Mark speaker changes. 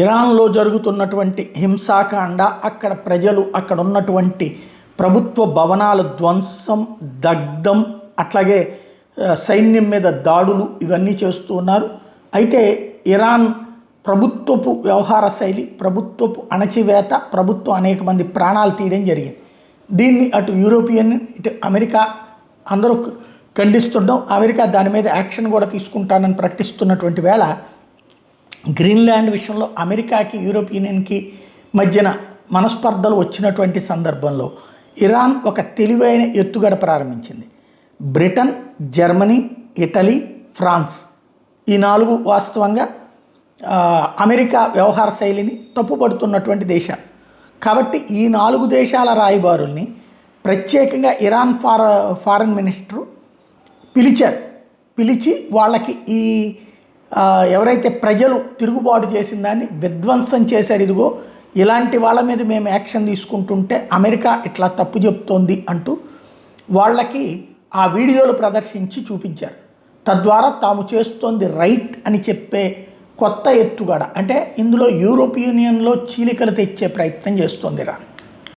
Speaker 1: ఇరాన్లో జరుగుతున్నటువంటి హింసాకాండ అక్కడ ప్రజలు అక్కడ ఉన్నటువంటి ప్రభుత్వ భవనాల ధ్వంసం దగ్ధం అట్లాగే సైన్యం మీద దాడులు ఇవన్నీ చేస్తూ ఉన్నారు. అయితే ఇరాన్ ప్రభుత్వపు వ్యవహార శైలి ప్రభుత్వపు అణచివేత ప్రభుత్వం అనేక మంది ప్రాణాలు తీయడం జరిగింది. దీన్ని అటు యూరోపియన్ ఇటు అమెరికా అందరూ ఖండిస్తుండడం అమెరికా దాని మీద యాక్షన్ కూడా తీసుకుంటానని ప్రకటిస్తున్నటువంటి వేళ గ్రీన్లాండ్ విషయంలో అమెరికాకి యూరోప్ యూనియన్కి మధ్యన మనస్పర్ధలు వచ్చినటువంటి సందర్భంలో ఇరాన్ ఒక తెలివైన ఎత్తుగడ ప్రారంభించింది. బ్రిటన్ జర్మనీ ఇటలీ ఫ్రాన్స్ ఈ నాలుగు వాస్తవంగా అమెరికా వ్యవహార శైలిని తప్పుపడుతున్నటువంటి దేశాలు కాబట్టి ఈ నాలుగు దేశాల రాయబారుల్ని ప్రత్యేకంగా ఇరాన్ ఫార ఫారెన్ మినిస్టరు పిలిచారు. పిలిచి వాళ్ళకి ఈ ఎవరైతే ప్రజలు తిరుగుబాటు చేసిన దాన్ని విధ్వంసం చేశారు ఇదిగో ఇలాంటి వాళ్ళ మీద మేము యాక్షన్ తీసుకుంటుంటే అమెరికా ఇట్లా తప్పు చెప్తోంది అంటూ వాళ్ళకి ఆ వీడియోలు ప్రదర్శించి చూపించారు. తద్వారా తాము చేస్తోంది రైట్ అని చెప్పే కొత్త ఎత్తుగడ అంటే ఇందులో యూరోప్ యూనియన్లో చీలికలు తెచ్చే ప్రయత్నం చేస్తోంది ఇరాన్